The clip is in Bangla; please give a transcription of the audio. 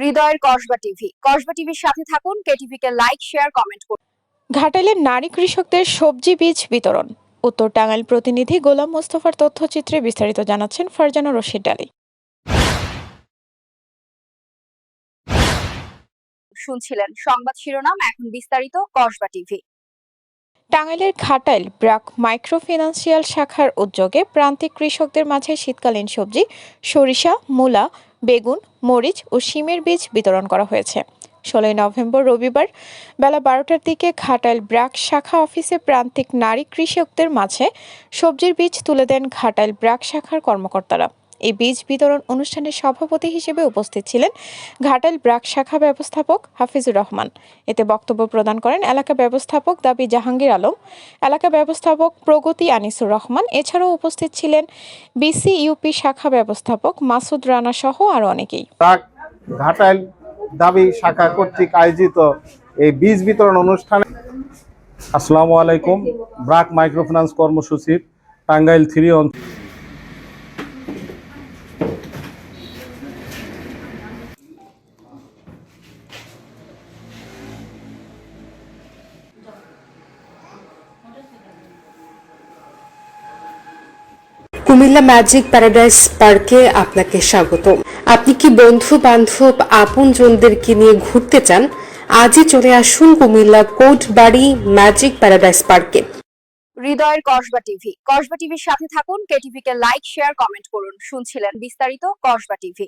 হৃদয়ের কসবা টিভি। কসবা টিভির সাথে থাকুন কেটিভি কে লাইক শেয়ার কমেন্ট করুন। ঘাটালের নারী কৃষকদের সবজি বীজ বিতরণ। উত্তর টাঙ্গাইল প্রতিনিধি গোলাম মোস্তফার তথ্যচিত্রে বিস্তারিত জানাচ্ছেন ফারজানা রশিদ ডালি। শুনছিলেন সংবাদ শিরোনাম এখন বিস্তারিত কসবা টিভি। টাঙ্গাইলের ঘাটাইল ব্রাক মাইক্রো ফিনান্সিয়াল শাখার উদ্যোগে প্রান্তিক কৃষকদের মাঝে শীতকালীন সবজি, সরিষা, মূলা, বেগুন, মরিচ ও শিমের বীজ বিতরণ করা হয়েছে। ষোলোই নভেম্বর রবিবার বেলা বারোটার দিকে ঘাটাইল ব্রাক শাখা অফিসে প্রান্তিক নারী কৃষকদের মাঝে সবজির বীজ তুলে দেন ঘাটাইল ব্রাক শাখার কর্মকর্তারা। এই বীজ বিতরণ অনুষ্ঠানের সভাপতি হিসেবে উপস্থিত ছিলেন ঘাটাইল ব্রাক শাখা ব্যবস্থাপক হাফিজুর রহমান। এতে বক্তব্য প্রদান করেন এলাকা ব্যবস্থাপক দাবি জাহাঙ্গীর আলম এলাকা ব্যবস্থাপক প্রগতি আনিসুর রহমান এছাড়াও উপস্থিত ছিলেন বিসি ইউপি শাখা ব্যবস্থাপক মাসুদ রানা সহ আরও অনেকেই। ঘাটাইল দাবি শাখা কর্তৃক আয়োজিত এই বীজ বিতরণ অনুষ্ঠানে আসসালামু আলাইকুম ব্রাক মাইক্রোফিন্যান্স কর্মসূচির টাঙ্গাইল থ্রি অঞ্চল কুমিল্লা ম্যাজিক প্যারাডাইস পার্কে আপনাকে স্বাগত। আপনি কি বন্ধু বান্ধব আপনজনদেরকে নিয়ে ঘুরতে চান? আজই চলে আসুন Cumilla Kotbari magic paradise পার্কে। হৃদয়ের কসবা টিভি। কসবা টিভির সাথে থাকুন কেটিভিকে লাইক, শেয়ার, কমেন্ট করুন। শুনছিলেন বিস্তারিত কসবা টিভি।